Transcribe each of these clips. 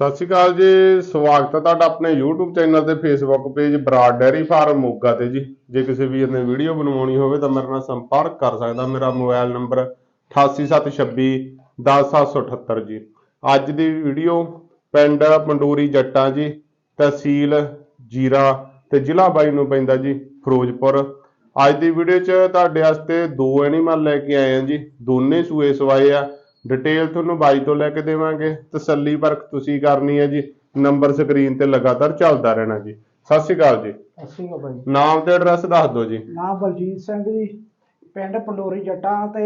ਸਤਿ ਸ਼੍ਰੀ ਅਕਾਲ ਜੀ, ਸਵਾਗਤ ਹੈ ਤੁਹਾਡਾ ਆਪਣੇ YouTube ਚੈਨਲ ਤੇ Facebook page Brar dairy farm Moga ਤੇ ਜੀ। ਜੇ ਕਿਸੇ ਵੀਰ ਨੇ ਵੀਡੀਓ ਬਣਵਾਉਣੀ ਹੋਵੇ ਤਾਂ ਮੇਰੇ ਨਾਲ ਸੰਪਰਕ ਕਰ ਸਕਦਾ। ਮੇਰਾ ਮੋਬਾਈਲ ਨੰਬਰ 88726 10778 ਜੀ। ਅੱਜ ਦੀ ਵੀਡੀਓ ਪਿੰਡ ਪੰਡੂਰੀ ਜੱਟਾਂ ਜੀ, ਤਹਿਸੀਲ ਜੀਰਾ ਤੇ ਜ਼ਿਲ੍ਹਾ ਬਾਈ ਨੂੰ ਪੈਂਦਾ ਜੀ, ਫਿਰੋਜ਼ਪੁਰ। ਅੱਜ ਦੀ ਵੀਡੀਓ 'ਚ ਤੁਹਾਡੇ ਵਾਸਤੇ ਦੋ ਐਨੀਮਲ ਲੈ ਕੇ ਆਏ ਆ ਜੀ। ਦੋਨੇ ਸੂਏ ਸਵਾਏ ਆ। ਡਿਟੇਲ ਤੁਹਾਨੂੰ ਬਾਈ ਤੋਂ ਲੈ ਕੇ ਦੇਵਾਂਗੇ। ਤਸੱਲੀ ਪਰਖ ਤੁਸੀਂ ਕਰਨੀ ਹੈ ਜੀ। ਨੰਬਰ ਸਕਰੀਨ ਤੇ ਲਗਾਤਾਰ ਚੱਲਦਾ ਰਹਿਣਾ ਜੀ। ਸਤਿ ਸ਼੍ਰੀ ਅਕਾਲ ਜੀ। ਅਸੀਂ ਭਾਈ ਨਾਮ ਤੇ ਐਡਰੈਸ ਦੱਸ ਦਿਓ ਜੀ। ਨਾਮ ਬਲਜੀਤ ਸਿੰਘ ਜੀ। ਪਿੰਡ ਪੰਡੋਰੀ ਜੱਟਾਂ ਤੇ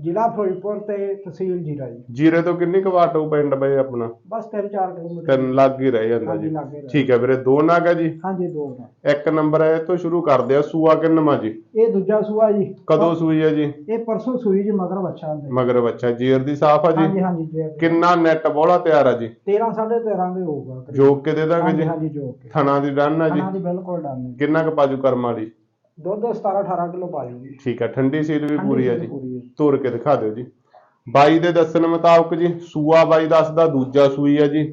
ਜ਼ਿਲ੍ਹਾ ਫਿਰੋਜ਼ਪੁਰ ਤੇ ਤਹਿਸੀਲ ਜੀਰਾ ਜੀ। ਜੀਰੇ ਤੋਂ ਕਿੰਨੀ ਕੁ ਵਾਟ ਹੋਊ ਪਿੰਡ ਬਈ ਆਪਣਾ? ਬਸ 3-4 ਕਿਲੋਮੀਟਰ। ਤਿੰਨ ਲੱਗ ਹੀ ਰਹਿ ਜਾਂਦਾ ਹਾਂਜੀ ਜੀ। ਲਾਗੇ ਰਹਿ ਠੀਕ ਹੈ ਵੀਰੇ ਦੋ ਨਾਗ ਹੈ ਜੀ? ਹਾਂਜੀ ਦੋ ਦਾ ਇੱਕ ਨੰਬਰ ਹੈ ਇਹ ਤੋਂ ਸ਼ੁਰੂ ਕਰਦੇ ਆ ਸੂਆ ਕਿੰਨਵਾਂ ਜੀ? ਇਹ ਦੂਜਾ ਸੂਆ ਜੀ। ਕਦੋਂ ਸੂਈ ਹੈ ਜੀ? ਇਹ ਪਰਸੋਂ ਸੂਈ ਜੀ ਮਗਰ ਬੱਚਾ ਦੇ। ਮਗਰ ਬੱਚਾ ਜੀਰ ਦੀ ਸਾਫ਼ ਆ ਹਾਂਜੀ ਜੀ ਹਾਂਜੀ ਜੀ ਕਿੰਨਾ ਨੈਟ ਬੋਲਾ ਤਿਆਰ ਆ ਜੀ? 13 13.5 ਦੇ ਹੋਊਗਾ। ਕਰੀਬ। ਜੋਕ ਕੇ ਦੇ ਦਾਂਗੇ ਹਾਂਜੀ ਜੀ? ਹਾਂਜੀ ਜੋ ਕੇ। ਥਣਾ ਦੀ ਡਨ ਆ ਜੀ? ਦੀ ਬਿਲਕੁਲ ਡਨ ਕਿੰਨਾ ਕੁ ਪਾਜੂ ਕਰਮ ਵਾਲੀ ਦੁੱਧ 17 18 ਕਿਲੋ ਪਾ ਜੂਗੀ ਠੀਕ ਹੈ ਠੰਡੀ ਸੀਲ ਵੀ ਪੂਰੀ ਆ ਜੀ। ਪੂਰੀ ਹੈ ਤੋੜ ਕੇ ਦਿਖਾ ਦਿਓ ਜੀ। ਬਾਈ ਦੇ ਦੱਸਣ ਮੁਤਾਬਕ ਜੀ ਸੂਆ ਬਾਈ ਦੱਸਦਾ ਦੂਜਾ ਸੂਈ ਆ ਜੀ।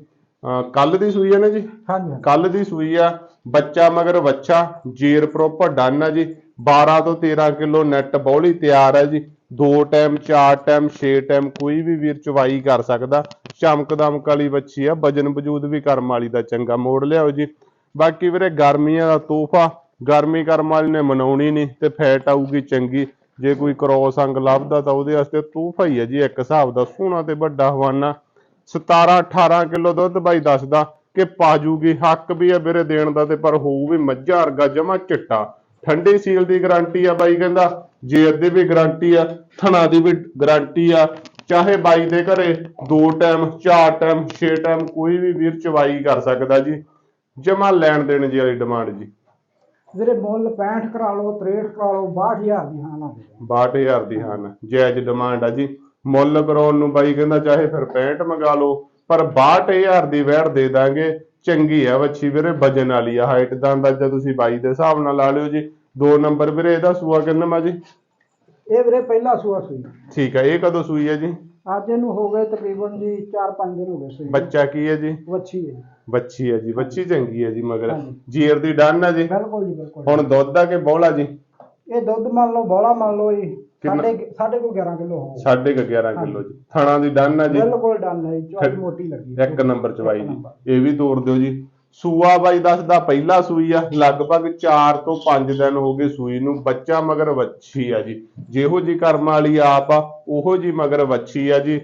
ਕੱਲ ਦੀ ਸੂਈ ਆ ਨਾ ਜੀ? ਹਾਂਜੀ ਹਾਂਜੀ। ਕੱਲ ਦੀ ਸੂਈ ਆ। ਬੱਚਾ ਮਗਰ ਬੱਚਾ ਜੇਰ ਪ੍ਰੋਪਰ ਡਨ ਆ ਜੀ। 12 ਤੋਂ 13 ਕਿਲੋ ਨੈਟ ਬੌਲੀ ਤਿਆਰ ਹੈ ਜੀ। ਦੋ ਟਾਈਮ ਚਾਰ ਟਾਈਮ ਛੇ ਟਾਈਮ ਕੋਈ ਵੀ ਵੀਰ ਚਵਾਈ ਕਰ ਸਕਦਾ। ਚਮਕ ਦਮਕ ਵਾਲੀ ਬੱਚੀ ਆ ਵਜਨ ਵਜੂਦ ਵੀ ਕਰਮ ਵਾਲੀ ਦਾ ਚੰਗਾ ਮੋੜ ਲਿਆਓ ਜੀ। ਬਾਕੀ ਵੀਰੇ ਗਰਮੀਆਂ ਦਾ ਤੋਹਫਾ ਗਰਮੀ ਕਰਮ ਵਾਲੀ ਨੇ ਮਨਾਉਣੀ ਨਹੀਂ ਤੇ ਫੈਟ ਆਊਗੀ ਚੰਗੀ। ਜੇ ਕੋਈ ਕ੍ਰੋਸ ਅੰਗ ਲੱਭਦਾ ਤਾਂ ਉਹਦੇ ਵਾਸਤੇ ਤੋਹਫਾ ਹੀ ਹੈ ਜੀ, ਇੱਕ ਹਿਸਾਬ ਦਾ ਸੋਹਣਾ ਤੇ ਵੱਡਾ ਹਵਾਨਾ। 17 18 ਕਿਲੋ ਦੁੱਧ ਬਾਈ ਦੱਸਦਾ ਕਿ ਪਾਜੂਗੀ, ਹੱਕ ਵੀ ਹੈ ਵੀਰੇ ਦੇਣ ਦਾ ਤੇ ਪਰ ਹੋਊ ਵੀ ਮੱਝਾ ਵਰਗਾ ਜਮਾ ਚਿੱਟਾ। ਠੰਡੀ ਸੀਲ ਦੀ ਗਾਰੰਟੀ ਆ ਬਾਈ ਕਹਿੰਦਾ ਜੇਰ ਦੀ ਵੀ ਗਾਰੰਟੀ ਆ, ਥਣਾ ਦੀ ਵੀ ਗਾਰੰਟੀ ਆ। ਚਾਹੇ ਬਾਈ ਦੇ ਘਰੇ ਦੋ ਟਾਈਮ ਚਾਰ ਟਾਈਮ ਛੇ ਟਾਈਮ ਕੋਈ ਵੀ ਵੀਰ ਚਵਾਈ ਕਰ ਸਕਦਾ ਜੀ। ਜਮਾ ਲੈਣ ਦੇਣ ਜੀ ਵਾਲੀ ਡਿਮਾਂਡ ਜੀ। ਵੀਰੇ ਮੁੱਲ 65 ਕਰਾ ਲਓ 63 ਕਰਾ ਲਓ 62000 ਦੀ ਹਾਂ ਨਾ ਦੇ ਦਿਓ। 62000 ਦੀ ਹਨ। ਜਾਇਜ਼ ਡਿਮਾਂਡ ਆ ਜੀ। ਮੁੱਲ ਕਰਾਉਣ ਨੂੰ ਬਾਈ ਕਹਿੰਦਾ ਚਾਹੇ ਫਿਰ 65 ਮੰਗਾ ਲਓ ਪਰ 62000 ਦੀ ਵੈੜ ਦੇ ਦਾਂਗੇ। ਚੰਗੀ ਆ ਵੱਛੀ ਵੀਰੇ ਵਜਨ ਵਾਲੀ ਆ ਹਾਈਟ ਦਾ ਅੰਦਾਜ਼ਾ ਤੁਸੀਂ ਬਾਈ ਦੇ ਹਿਸਾਬ ਨਾਲ ਲਾ ਲਿਓ ਜੀ। ਦੋ ਨੰਬਰ ਵੀਰੇ ਇਹਦਾ ਸੂਆ ਕਿੰਨਾ ਮਾ ਜੀ? ਇਹ ਵੀਰੇ ਪਹਿਲਾ ਸੂਆ ਸੂਈ। ਠੀਕ ਹੈ ਇਹ ਕਦੋਂ ਸੂਈ ਹੈ ਜੀ? ਅੱਜ ਇਹਨੂੰ ਹੋ ਗਏ ਤਕਰੀਬਨ ਜੀ 4-5 ਦਿਨ ਹੋ ਗਏ ਸੂਈ ਬੱਚਾ ਕੀ ਹੈ ਜੀ? ਵੱਛੀ ਹੈ ਬੱਚੀ ਹੈ ਜੀ। ਬੱਚੀ ਚੰਗੀ ਹੈ ਜੀ ਮਗਰ ਹਾਂਜੀ। ਜੀਰ ਦੀ ਡਨ ਹੈ ਜੀ। ਬਿਲਕੁਲ ਜੀ ਬਿਲਕੁਲ। ਹੁਣ ਦੁੱਧ ਆ ਕੇ ਬੋਲਾ ਜੀ? ਇਹ ਦੁੱਧ ਮੰਨ ਲਓ ਬੋਲਾ ਮੰਨ ਲਓ ਜੀ। ਕਿੰਨਾ? ਸਾਡੇ ਸਾਡੇ ਕੋਲ 11 ਕਿਲੋ ਹੋਊਗਾ ਸਾਢੇ ਕੁ 11 ਕਿਲੋ ਜੀ। ਥਾਣਾ ਦੀ ਡਨ ਹੈ ਜੀ। ਬਿਲਕੁਲ ਡਨ ਹੈ ਜੀ ਚੌੜੀ ਮੋਟੀ ਲੱਗੀ ਇੱਕ ਨੰਬਰ ਚਵਾਈ ਜੀ। ਇਹ ਵੀ ਤੋੜ ਦਿਓ ਜੀ। ਸੂਆ ਬਾਈ ਦੱਸਦਾ ਪਹਿਲਾ ਸੂਈ ਆ, ਲਗਭਗ 4 ਤੋਂ 5 ਦਿਨ ਹੋ ਗਏ ਸੂਈ ਨੂੰ, ਬੱਚਾ ਮਗਰ ਵੱਛੀ ਆ ਜੀ। ਜਿਹੋ ਜੀ ਕਰਮ ਵਾਲੀ ਆਪ ਆ, ਉਹੋ ਜੀ ਮਗਰ ਵੱਛੀ ਆ ਜੀ।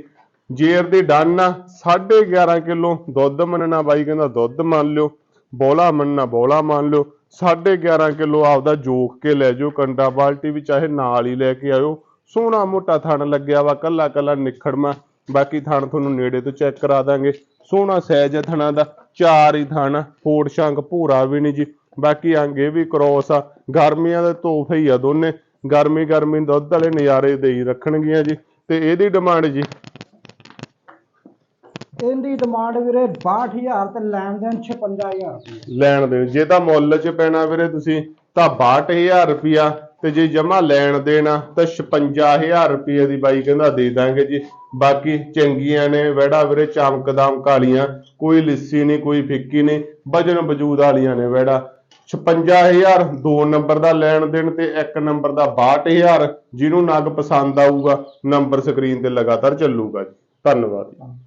ਜੇਰ ਦੀ ਡੰਨ ਆ 11.5 ਕਿਲੋ, ਦੁੱਧ ਮੰਨਣਾ ਬਾਈ ਕਹਿੰਦਾ ਦੁੱਧ ਮੰਨ ਲਿਓ, ਬੋਲਾ ਮੰਨਣਾ ਬੋਲਾ ਮੰਨ ਲਿਓ। 11.5 ਕਿਲੋ ਆਪਦਾ ਜੋਖ ਕੇ ਲੈ ਜਾਓ, ਕੰਡਾ ਬਾਲਟੀ ਵੀ ਚਾਹੇ ਨਾਲ ਹੀ ਲੈ ਕੇ ਆਇਓ। ਸੋਹਣਾ ਮੋਟਾ ਥਣ ਲੱਗਿਆ ਵਾ ਕੱਲਾ ਕੱਲਾ ਨਿਖੜਮਾ, ਬਾਕੀ ਥਣ ਤੁਹਾਨੂੰ ਨੇੜੇ ਤੋਂ ਚੈੱਕ ਕਰਾ ਦਾਂਗੇ। ਸੋਹਣਾ ਸਾਈਜ਼ ਹੈ ਥਣਾ ਦਾ ਚਾਰ ਹੀ ਥਣ ਫੋੜ ਸ਼ੰਕ ਭੂਰਾ ਵੀ ਨਹੀਂ ਜੀ। ਬਾਕੀ ਅੰਗ ਇਹ ਵੀ ਕ੍ਰੋਸ ਆ। ਗਰਮੀਆਂ ਦੇ ਤੋਹਫੇ ਹੀ ਆ ਦੋਨੇ। ਗਰਮੀ ਗਰਮੀ ਦੁੱਧ ਵਾਲੇ ਨਜ਼ਾਰੇ ਦੇ ਹੀ ਰੱਖਣਗੀਆਂ ਜੀ। ਤੇ ਇਹਦੀ ਡਿਮਾਂਡ ਜੀ? ਇਹਦੀ ਡਿਮਾਂਡ ਵੀਰੇ 62000 ਤੇ ਲੈਣ ਦੇਣ 56000 ਰੁਪਏ ਲੈਣ ਦੇ ਜੇ ਤਾਂ ਮੁੱਲ 'ਚ ਪੈਣਾ ਵੀਰੇ ਤੁਸੀਂ ਤਾਂ 62000 ਰੁਪਿਆ ਤੇ ਜੇ ਜਮਾ ਲੈਣ ਦੇਣਾ ਤਾਂ 56000 ਰੁਪਏ ਦੀ ਬਾਈ ਕਹਿੰਦਾ ਦੇ ਦਾਂਗੇ ਜੀ। ਬਾਕੀ ਚੰਗੀਆਂ ਨੇ ਵੜਾ ਵੀਰੇ, ਚਮਕਦਾਮ ਕਾਲੀਆਂ। ਕੋਈ ਲਿੱਸੀ ਨਹੀਂ, ਕੋਈ ਫਿੱਕੀ ਨਹੀਂ। ਵਜਨ ਵਜੂਦ ਵਾਲੀਆਂ ਨੇ ਵੜਾ 56000 ਦੋ ਨੰਬਰ ਦਾ ਲੈਣ ਦੇਣ ਤੇ ਇੱਕ ਨੰਬਰ ਦਾ 62000 ਜਿਹਨੂੰ ਨਗ ਪਸੰਦ ਆਊਗਾ, ਨੰਬਰ ਸਕਰੀਨ ਤੇ ਲਗਾਤਾਰ ਚੱਲੂਗਾ ਜੀ। ਧੰਨਵਾਦ।